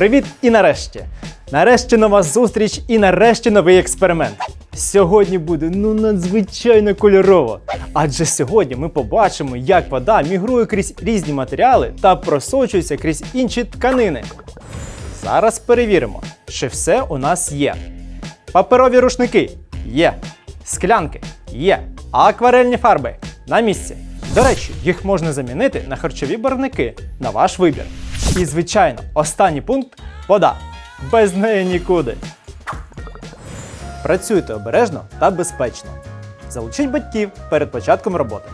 Привіт і нарешті! Нарешті нова зустріч і нарешті новий експеримент. Сьогодні буде ну надзвичайно кольорово. Адже сьогодні ми побачимо, як вода мігрує крізь різні матеріали та просочується крізь інші тканини. Зараз перевіримо, чи все у нас є. Паперові рушники є. Склянки є. Акварельні фарби на місці. До речі, їх можна замінити на харчові барвники на ваш вибір. І, звичайно, останній пункт вода. Без неї нікуди. Працюйте обережно та безпечно. Залучіть батьків перед початком роботи.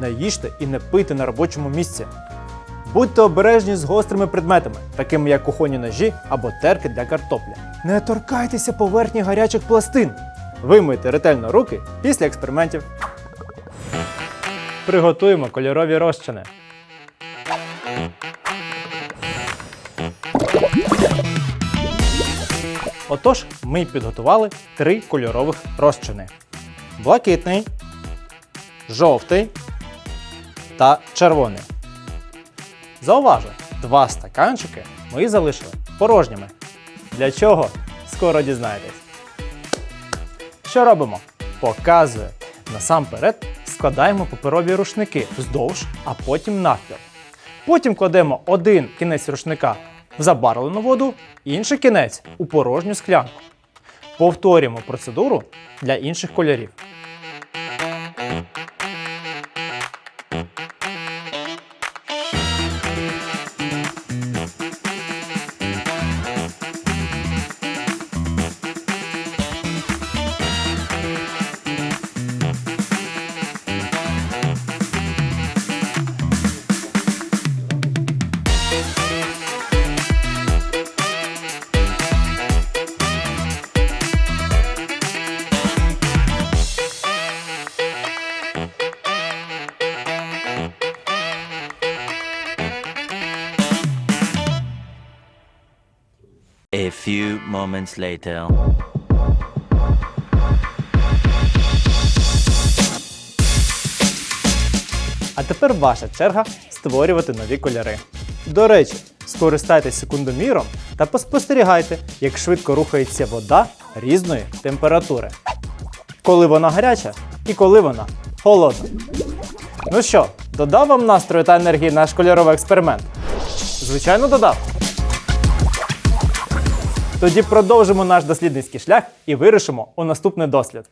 Не їжте і не пийте на робочому місці. Будьте обережні з гострими предметами, такими як кухонні ножі або терки для картопля. Не торкайтеся поверхні гарячих пластин. Вимийте ретельно руки після експериментів. Приготуємо кольорові розчини. Отож, ми підготували три кольорових розчини: блакитний, жовтий та червоний. Зауважу, два стаканчики ми залишили порожніми. Для чого? Скоро дізнаєтесь. Що робимо? Показую. Насамперед складаємо паперові рушники вздовж, а потім навпіл. Потім кладемо один кінець рушника забарвлену воду, інший кінець у порожню склянку. Повторюємо процедуру для інших кольорів. A few moments later. А тепер ваша черга створювати нові кольори. До речі, скористайтесь секундоміром та поспостерігайте, як швидко рухається вода різної температури. Коли вона гаряча і коли вона холодна. Ну що, додав вам настрою та енергії наш кольоровий експеримент? Звичайно, додав. Тоді продовжимо наш дослідницький шлях і вирішимо у наступний дослід.